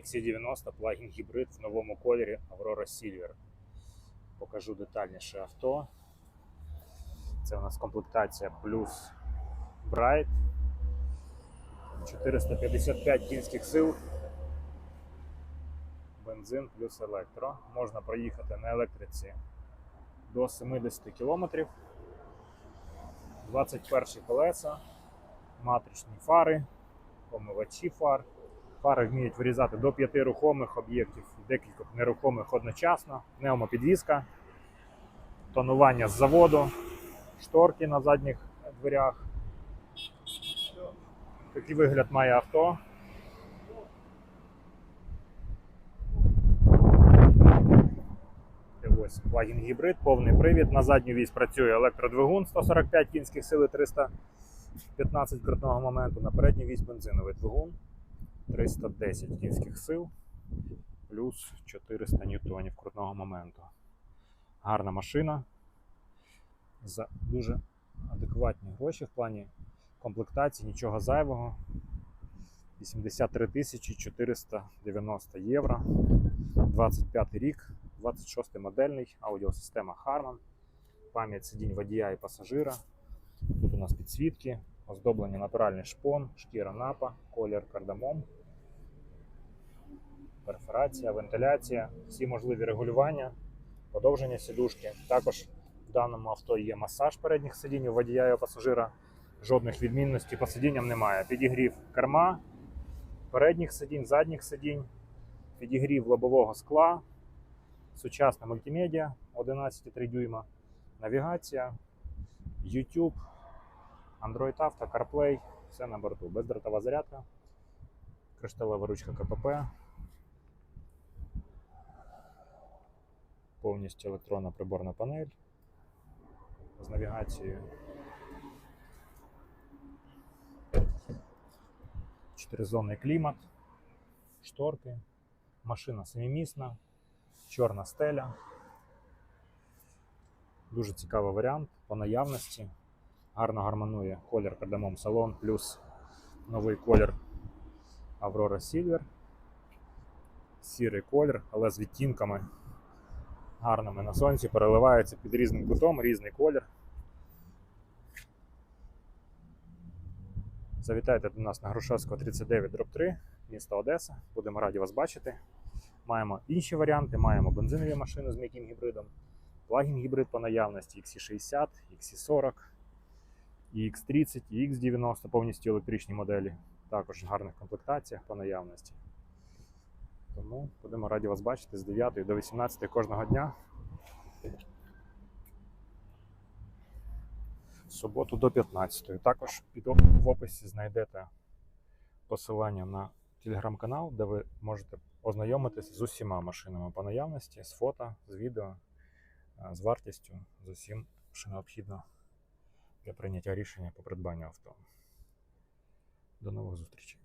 XC90 плагін гібрид в новому кольорі Aurora Silver. Покажу детальніше авто. Це у нас комплектація плюс Bright. 455 кінських сил. Бензин плюс електро. Можна проїхати на електриці до 70 км. 21 колеса, матричні фари, помивачі фар. Фари вміють вирізати до 5 рухомих об'єктів, декількох нерухомих одночасно, пневмопідвізка, тонування з заводу, шторки на задніх дверях. Такий вигляд має авто. Ось плагін гібрид, повний привід. На задню вісь працює електродвигун 145 кінських сил і 315 крутного моменту. На передню вісь бензиновий двигун 310 кінських сил плюс 400 ньютонів крутного моменту. Гарна машина за дуже адекватні гроші в плані комплектації, нічого зайвого. 83 тисячі 490 євро. 25 рік, 26 модельний, аудіосистема Harman, пам'ять сидінь водія і пасажира. Тут у нас підсвітки, оздоблення натуральний шпон, шкіра напа, колір кардамом, перфорація, вентиляція, всі можливі регулювання, подовження сідушки. Також в даному авто є масаж передніх сидінь у водія і пасажира. Жодних відмінностей по сидінням немає. Підігрів керма, передніх сидінь, задніх сидінь, підігрів лобового скла, сучасна мультимедіа 11,3 дюйма, навігація, YouTube, Android Auto, CarPlay, все на борту. Бездротова зарядка, кришталева ручка КПП, повністю електронна приборна панель з навігацією. Чотиризонний клімат, шторки, машина семимісна, чорна стеля. Дуже цікавий варіант по наявності. Гарно гармонує колір кардамом салон, плюс новий колір Aurora Silver. Сірий колір, але з відтінками гарними на сонці, переливається під різним кутом, різний колір. Завітайте до нас на Грушевського 39 дроб 3, місто Одеса. Будемо раді вас бачити. Маємо інші варіанти, маємо бензинові машини з м'яким гібридом, плагін гібрид по наявності XC60, XC40, X30, X90, повністю електричні моделі. Також в гарних комплектаціях по наявності. Тому будемо раді вас бачити з 9 до 18 кожного дня. В суботу до 15. Також під в описі знайдете посилання на телеграм-канал, де ви можете ознайомитися з усіма машинами по наявності, з фото, з відео, е, з вартістю, з усім, що необхідно для прийняття рішення по придбанню авто. До нових зустрічей.